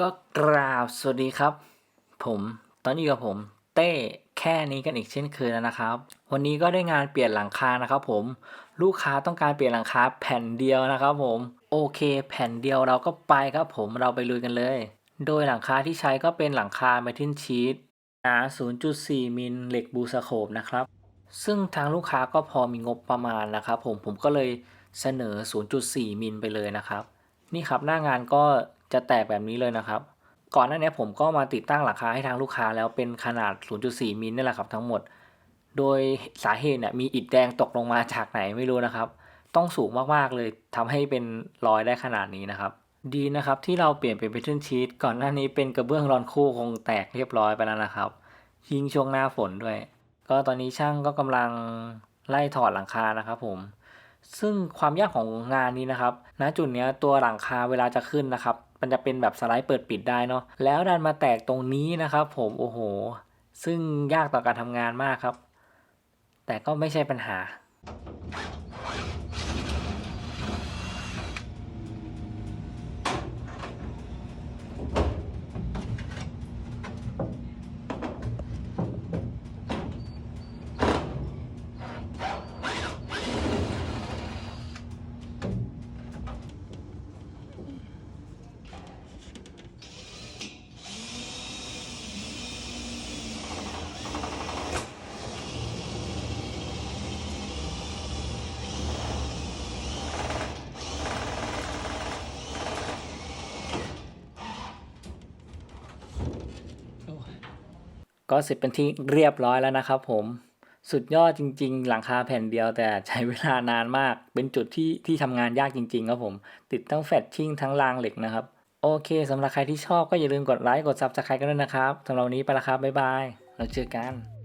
ก็กราบสวัสดีครับ ผมตอนนี้กับผมเต้แค่นี้กันอีกเช่นเคยแล้วนะครับ วันนี้ก็ได้งานเปลี่ยนหลังคานะครับ ผมลูกค้าต้องการเปลี่ยนหลังคาแผ่นเดียวนะครับ ผมโอเค แผ่นเดียวเราก็ไปครับ ผมเราไปลุยกันเลย โดยหลังคาที่ใช้ก็เป็นหลังคาเมทิลชีตหนา 0.4 มิลเหล็กบูสโคปนะครับ ซึ่งทางลูกค้าก็พอมีงบประมาณนะครับ ผมผมก็เลยเสนอ 0.4 มิลไปเลยนะครับ นี่ครับหน้างานก็ จะแตกแบบนี้เลยนะครับ ก่อนหน้านี้ผมก็มาติดตั้งหลังคาให้ทางลูกค้าแล้วเป็นขนาด 0.4 มิลนี่แหละครับทั้งหมด โดยสาเหตุเนี่ยมีอิฐแดงตกลงมาจากไหนไม่รู้นะครับ ต้องสูงมากๆเลยทำให้เป็นรอยได้ขนาดนี้นะครับ ดีนะครับที่เราเปลี่ยนเป็น pattern sheet ก่อนหน้านี้เป็นกระเบื้องรอนคู่คงแตกเรียบร้อยไปแล้วนะครับยิงช่วงหน้าฝนด้วย ก็ตอนนี้ช่างก็กำลังไล่ถอดหลังคานะครับผมซึ่งความยากของงานนี้นะครับ ณ จุดนี้ตัวหลังคาเวลาจะขึ้นนะครับ มันจะเป็นแบบสไลด์เปิดปิดได้เนาะแล้วดันมาแตกตรงนี้นะครับ ผมโอ้โห ซึ่งยากต่อการทำงานมากครับ แต่ก็ไม่ใช่ปัญหา ก็เสร็จเป็นที่เรียบร้อยแล้วนะครับผมสุดยอดจริง ๆ หลังคาแผ่นเดียวแต่ใช้เวลานานมาก เป็นจุดที่ที่ทำงานยากจริง ๆ ครับผม ติดทั้งแฟตชิ่งทั้งรางเหล็กนะครับ โอเคสำหรับใครที่ชอบก็อย่าลืมกดไลค์กดซับสไครต์กันด้วยนะครับสำหรับวันนี้ไปละครับ บ๊ายบาย เราเจอกัน